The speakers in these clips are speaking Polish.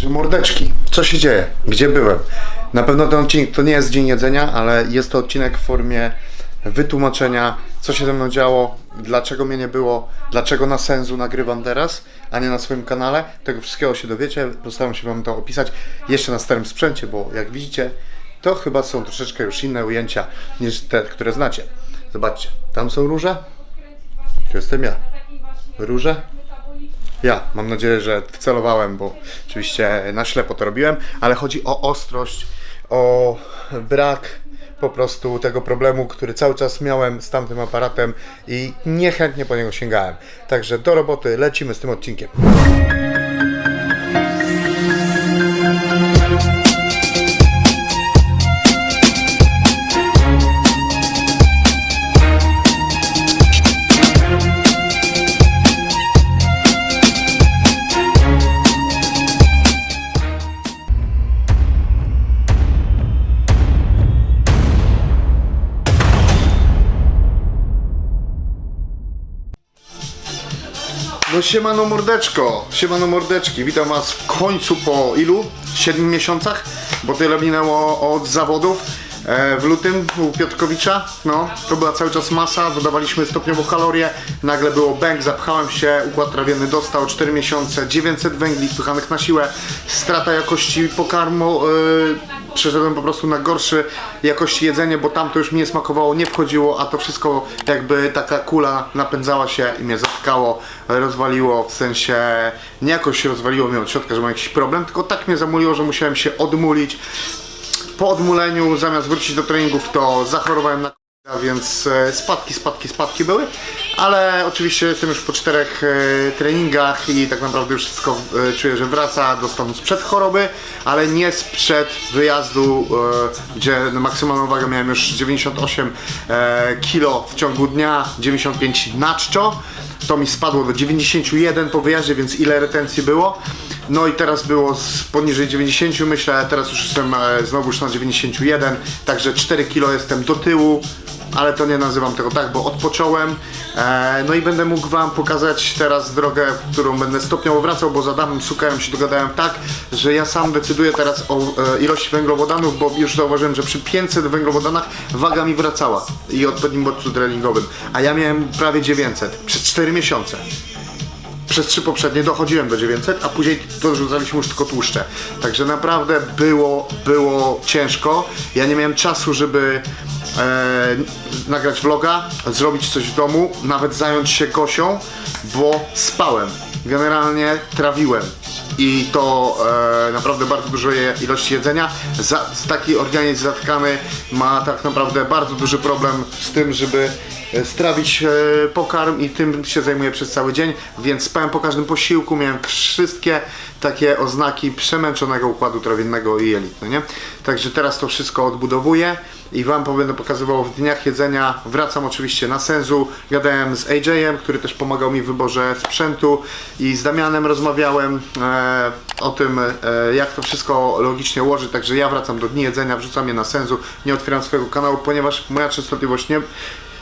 Także mordeczki, co się dzieje? Gdzie byłem? Na pewno ten odcinek to nie jest dzień jedzenia, ale jest to odcinek w formie wytłumaczenia, co się ze mną działo, dlaczego mnie nie było, dlaczego na sensu nagrywam teraz, a nie na swoim kanale. Tego wszystkiego się dowiecie, postaram się Wam to opisać jeszcze na starym sprzęcie, bo jak widzicie, to chyba są troszeczkę już inne ujęcia niż te, które znacie. Zobaczcie, tam są róże, tu jestem ja. Róże, ja, mam nadzieję, że wcelowałem, bo oczywiście na ślepo to robiłem, ale chodzi o ostrość, o brak po prostu tego problemu, który cały czas miałem z tamtym aparatem i niechętnie po niego sięgałem. Także do roboty, lecimy z tym odcinkiem. No siemano mordeczko, siemano mordeczki, witam was w końcu po ilu? 7 miesiącach? Bo tyle minęło od zawodów w lutym u Piotrkowicza, no to była cały czas masa, dodawaliśmy stopniowo kalorie, nagle było bang, zapchałem się, układ trawienny dostał 4 miesiące, 900 węgli wpychanych na siłę, strata jakości pokarmu, e, przeszedłem po prostu na gorszy jakości jedzenie, bo tam to już mi nie smakowało, nie wchodziło, a to wszystko jakby taka kula napędzała się i mnie zatkało, rozwaliło, w sensie nie jakoś się rozwaliło mnie od środka, że mam jakiś problem, tylko tak mnie zamuliło, że musiałem się odmulić. Po odmuleniu, zamiast wrócić do treningów, to zachorowałem na a więc e, spadki, spadki, spadki były, ale oczywiście jestem już po czterech e, treningach i tak naprawdę już wszystko e, czuję, że wraca do stanu sprzed choroby, ale nie sprzed wyjazdu, e, gdzie maksymalną wagę miałem już 98 e, kg w ciągu dnia, 95 na czczo. To mi spadło do 91 po wyjaździe, więc ile retencji było? No i teraz było z poniżej 90 myślę, teraz już jestem e, znowu już na 91, także 4 kg jestem do tyłu, ale to nie nazywam tego tak, bo odpocząłem. E, no i będę mógł Wam pokazać teraz drogę, w którą będę stopniowo wracał, bo z Adamem Sukajem się dogadałem tak, że ja sam decyduję teraz o e, ilości węglowodanów, bo już zauważyłem, że przy 500 węglowodanach waga mi wracała i odpowiednim bodźcu treningowym, a ja miałem prawie 900 przez 4 miesiące przez trzy poprzednie dochodziłem do 900, a później dorzucaliśmy już tylko tłuszcze. Także naprawdę było, było ciężko. Ja nie miałem czasu, żeby e, nagrać vloga, zrobić coś w domu, nawet zająć się Gosią, bo spałem. Generalnie trawiłem. I to e, naprawdę bardzo dużo je, ilości jedzenia. Za, taki organizm zatkany ma tak naprawdę bardzo duży problem z tym, żeby strawić e, pokarm i tym się zajmuję przez cały dzień, więc spałem po każdym posiłku, miałem wszystkie takie oznaki przemęczonego układu trawiennego i jelit, no nie? Także teraz to wszystko odbudowuję i Wam będę pokazywał w dniach jedzenia. Wracam oczywiście na sensu, gadałem z AJ-em, który też pomagał mi w wyborze sprzętu i z Damianem rozmawiałem e, o tym, e, jak to wszystko logicznie ułożyć, także ja wracam do dni jedzenia, wrzucam je na sensu, nie otwieram swojego kanału, ponieważ moja częstotliwość nie,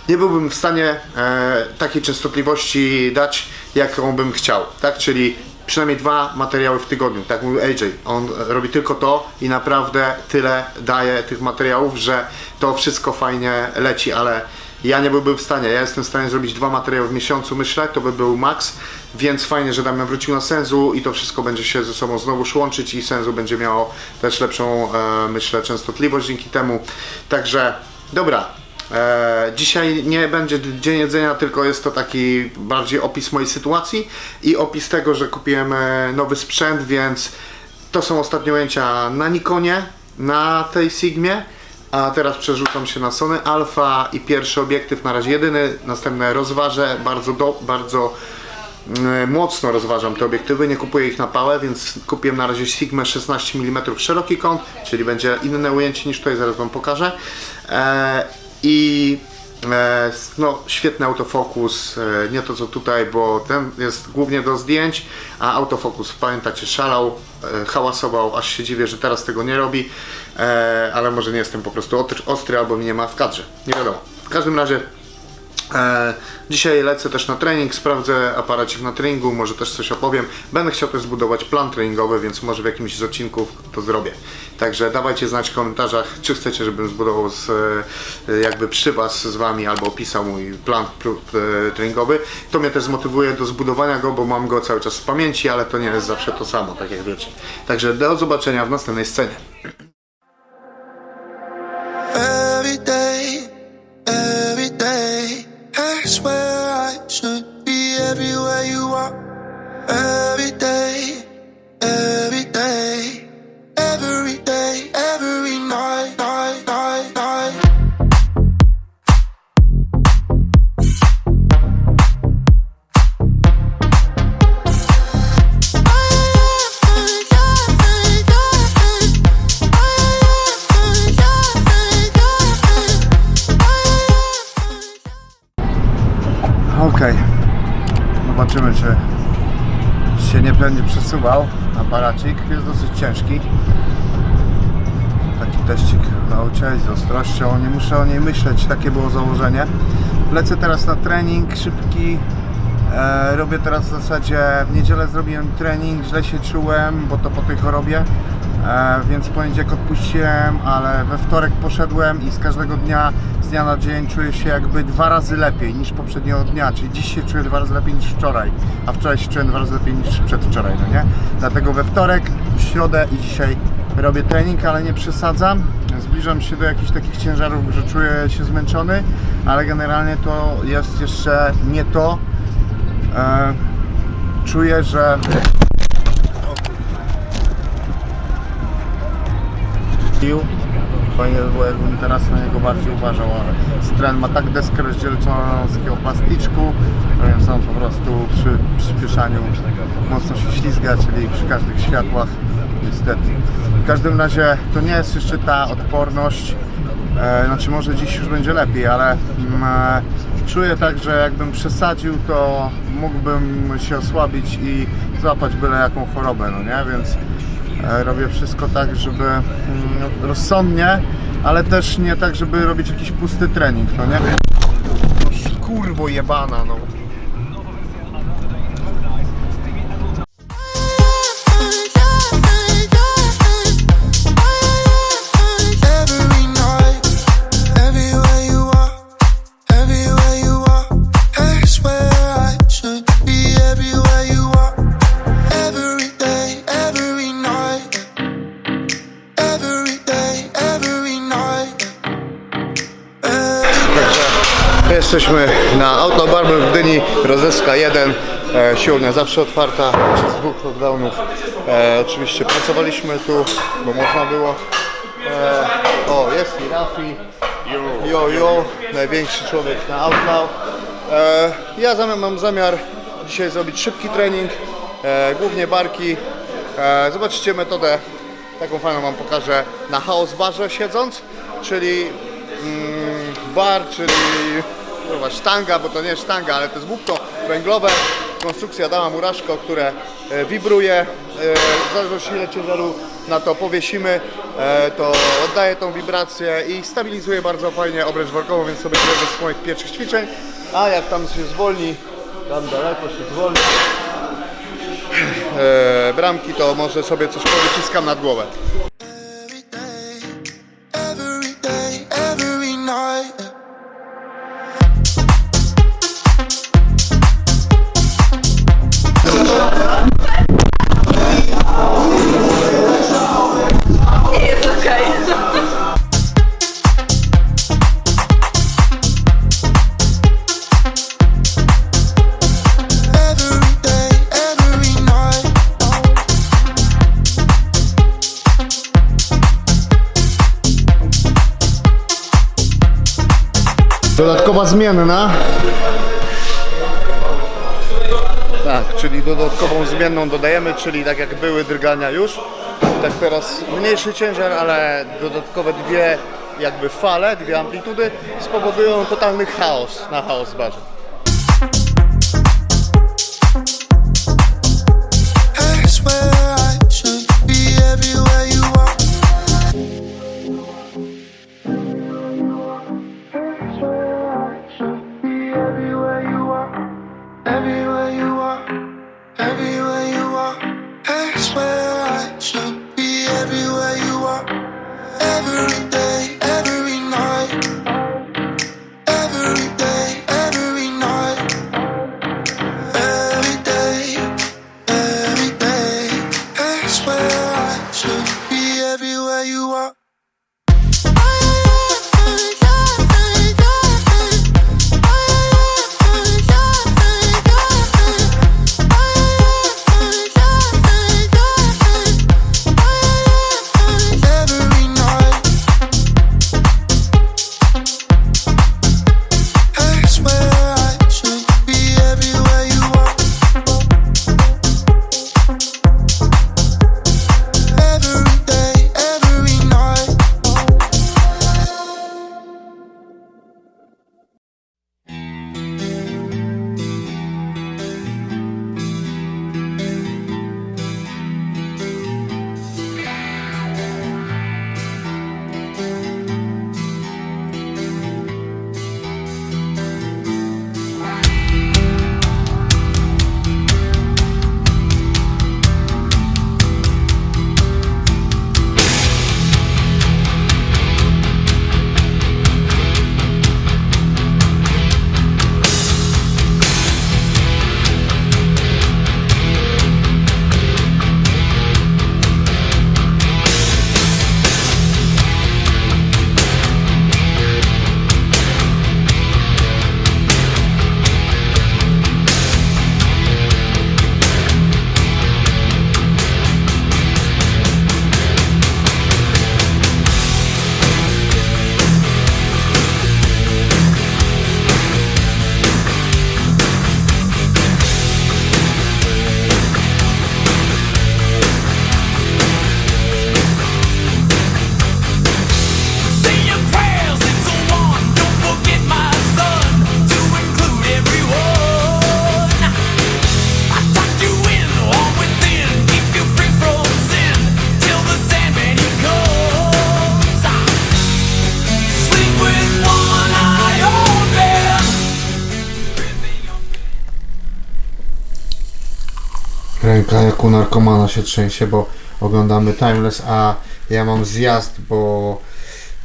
nie byłbym w stanie e, takiej częstotliwości dać, jaką bym chciał, tak? Czyli przynajmniej dwa materiały w tygodniu, tak mówił AJ. On robi tylko to i naprawdę tyle daje tych materiałów, że to wszystko fajnie leci, ale ja nie byłbym w stanie. Ja jestem w stanie zrobić dwa materiały w miesiącu, myślę, to by był maks, więc fajnie, że Damian wrócił na Senzu i to wszystko będzie się ze sobą znowu łączyć i Senzu będzie miało też lepszą, e, myślę, częstotliwość dzięki temu. Także, dobra, E, dzisiaj nie będzie dzień jedzenia, tylko jest to taki bardziej opis mojej sytuacji i opis tego, że kupiłem e, nowy sprzęt, więc to są ostatnie ujęcia na Nikonie, na tej Sigmie, a teraz przerzucam się na Sony Alpha i pierwszy obiektyw, na razie jedyny, następne rozważę, bardzo, do, bardzo mm, mocno rozważam te obiektywy, nie kupuję ich na pałę, więc kupiłem na razie Sigma 16 mm szeroki kąt, czyli będzie inne ujęcie niż tutaj, zaraz Wam pokażę. E, I e, no, świetny autofokus, e, nie to co tutaj, bo ten jest głównie do zdjęć, a autofokus, pamiętacie, szalał, e, hałasował, aż się dziwię, że teraz tego nie robi, ale może nie jestem po prostu ostry, albo mnie nie ma w kadrze, nie wiadomo. W każdym razie dzisiaj lecę też na trening, sprawdzę aparacik na treningu, może też coś opowiem. Będę chciał też zbudować plan treningowy, więc może w jakimś z odcinków to zrobię. Także dawajcie znać w komentarzach, czy chcecie, żebym zbudował z, e, jakby przy Was z Wami albo opisał mój plan e, treningowy. To mnie też zmotywuje do zbudowania go, bo mam go cały czas w pamięci, ale to nie jest zawsze to samo, tak jak wiecie. Także do zobaczenia w następnej scenie. Przesuwał aparacik. Jest dosyć ciężki. Taki teścik w aucie z ostrością. Nie muszę o niej myśleć, takie było założenie. Lecę teraz na trening szybki. E, robię teraz w zasadzie, w niedzielę zrobiłem trening, źle się czułem, bo to po tej chorobie, więc w poniedziałek odpuściłem, ale we wtorek poszedłem i z każdego dnia, z dnia na dzień czuję się jakby dwa razy lepiej niż poprzedniego dnia, czyli dziś się czuję dwa razy lepiej niż wczoraj, a wczoraj się czułem dwa razy lepiej niż przedwczoraj, no nie? Dlatego we wtorek, w środę i dzisiaj robię trening, ale nie przesadzam. Zbliżam się do jakichś takich ciężarów, że czuję się zmęczony, ale generalnie to jest jeszcze nie to, E, czuję, że pił. Fajnie by było, jakbym teraz na niego bardziej uważał, ale Stren ma tak deskę rozdzielczoną z takiego plasticzku, więc on po prostu przy przyspieszaniu mocno się ślizga, czyli przy każdych światłach niestety. W każdym razie to nie jest jeszcze ta odporność, e, znaczy może dziś już będzie lepiej, ale mm, e, czuję tak, że jakbym przesadził, to mógłbym się osłabić i złapać byle jaką chorobę, no nie? Więc robię wszystko tak, żeby mm, rozsądnie, ale też nie tak, żeby robić jakiś pusty trening, no nie? No, kurwo jebana, no. Jesteśmy na Autobarber w Gdyni, Rozeska 1. E, siłownia zawsze otwarta, przez dwóch lockdownów. E, oczywiście pracowaliśmy tu, bo można było. E, o, jest i Rafi. Jo, jo, największy człowiek na Outlaw. E, ja zamiar, mam zamiar dzisiaj zrobić szybki trening, e, głównie barki. E, zobaczycie metodę, taką fajną wam pokażę na chaos barze siedząc, czyli mm, bar, czyli kurwa, sztanga, bo to nie jest sztanga, ale to jest łupko węglowe, konstrukcja Adama Muraszko, które e, wibruje, e, w zależności ile ciężaru na to powiesimy, e, to oddaje tą wibrację i stabilizuje bardzo fajnie obręcz workową, więc sobie tyle ze swoich pierwszych ćwiczeń, a jak tam się zwolni, tam daleko się zwolni, bramki, to może sobie coś powyciskam nad głowę. Dodatkowa zmienna. Tak, czyli dodatkową zmienną dodajemy, czyli tak jak były drgania już, tak teraz mniejszy ciężar, ale dodatkowe dwie jakby fale, dwie amplitudy spowodują totalny chaos na chaos barze. Ręka jak u narkomana się trzęsie, bo oglądamy Timeless, a ja mam zjazd, bo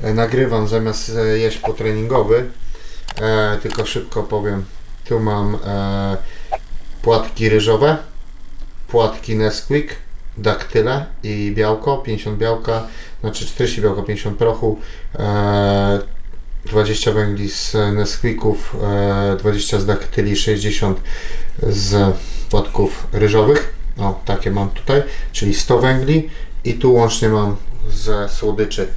e, nagrywam zamiast e, jeść potreningowy. E, tylko szybko powiem, tu mam e, płatki ryżowe, płatki Nesquik, daktyle i białko, 50 białka, znaczy 40 białka, 50 prochu, e, 20 węgli z Nesquików, e, 20 z daktyli, 60 z płatków ryżowych. O, takie mam tutaj, czyli 100 węgli i tu łącznie mam ze słodyczy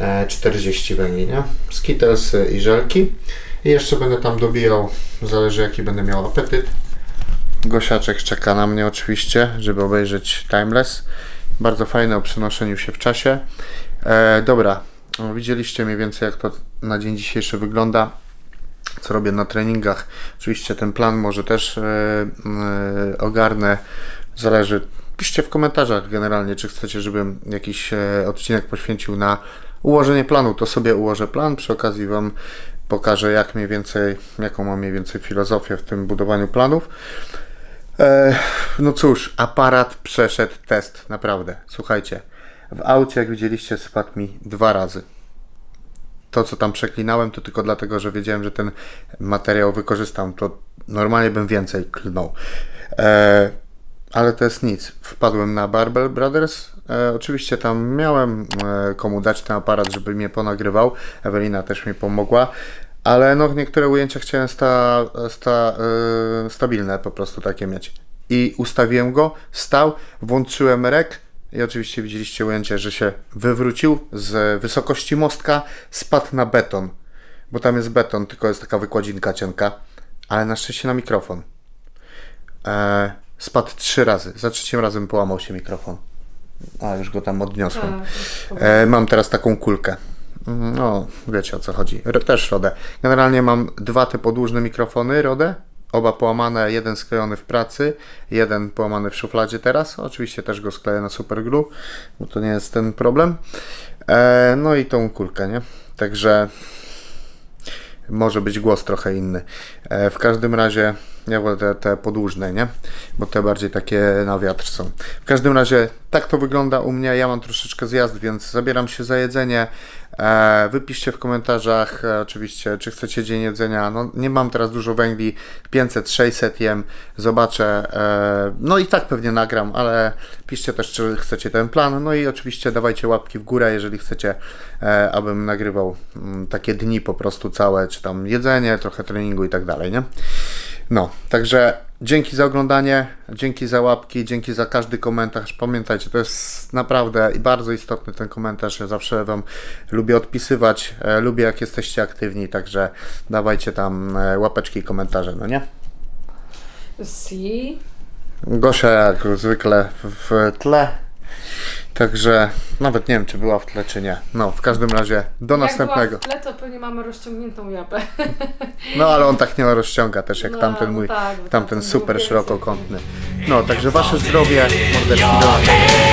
e, 40 węgli, nie? Skittles i żelki. I jeszcze będę tam dobijał, zależy jaki będę miał apetyt. Gosiaczek czeka na mnie oczywiście, żeby obejrzeć Timeless. Bardzo fajne o przenoszeniu się w czasie. E, dobra, widzieliście mniej więcej jak to na dzień dzisiejszy wygląda co robię na treningach. Oczywiście ten plan może też e, e, ogarnę. Zależy. Piszcie w komentarzach generalnie, czy chcecie, żebym jakiś e, odcinek poświęcił na ułożenie planu. To sobie ułożę plan. Przy okazji Wam pokażę, jak mniej więcej, jaką mam mniej więcej filozofię w tym budowaniu planów. No cóż, aparat przeszedł test, naprawdę. Słuchajcie, w aucie, jak widzieliście, spadł mi dwa razy to, co tam przeklinałem, to tylko dlatego, że wiedziałem, że ten materiał wykorzystam. To normalnie bym więcej klnął. E, ale to jest nic. Wpadłem na Barbell Brothers. E, oczywiście tam miałem e, komu dać ten aparat, żeby mnie ponagrywał. Ewelina też mi pomogła. Ale no, niektóre ujęcia chciałem sta, sta, e, stabilne po prostu takie mieć. I ustawiłem go, stał, włączyłem rek i oczywiście widzieliście ujęcie, że się wywrócił z wysokości mostka, spadł na beton. Bo tam jest beton, tylko jest taka wykładzinka cienka. Ale na szczęście na mikrofon. E, spadł trzy razy. Za trzecim razem połamał się mikrofon. A, już go tam odniosłem. E, mam teraz taką kulkę. Mm, No, wiecie o co chodzi. Też Rodę. Generalnie mam dwa te podłużne mikrofony Rodę. Oba połamane, jeden sklejony w pracy, jeden połamany w szufladzie teraz. Oczywiście też go skleję na superglue, bo to nie jest ten problem. E, no i tą kulkę, nie? Także może być głos trochę inny. E, w każdym razie ja wolę te, te podłużne, nie? Bo te bardziej takie na wiatr są. W każdym razie tak to wygląda u mnie. Ja mam troszeczkę zjazd, więc zabieram się za jedzenie. E, wypiszcie w komentarzach e, oczywiście, czy chcecie dzień jedzenia. No, nie mam teraz dużo węgli, 500, 600 jem, zobaczę. E, no i tak pewnie nagram, ale piszcie też, czy chcecie ten plan. No i oczywiście dawajcie łapki w górę, jeżeli chcecie, abym nagrywał mm, takie dni po prostu całe, czy tam jedzenie, trochę treningu i tak dalej, nie? No, także dzięki za oglądanie, dzięki za łapki, dzięki za każdy komentarz. Pamiętajcie, to jest naprawdę bardzo istotny ten komentarz. Ja zawsze Wam lubię odpisywać, e, lubię jak jesteście aktywni, także dawajcie tam e, łapeczki i komentarze, no nie? Si. Gosia jak zwykle w w tle. Także nawet nie wiem, czy była w tle, czy nie. No, w każdym razie do następnego. Jak była w tle, to pewnie mamy rozciągniętą japę. No, ale on tak nie rozciąga też jak No, tamten mój, tak, bo tamten tamten był super więcej. szerokokątny. No, także wasze zdrowie, mordeczki do.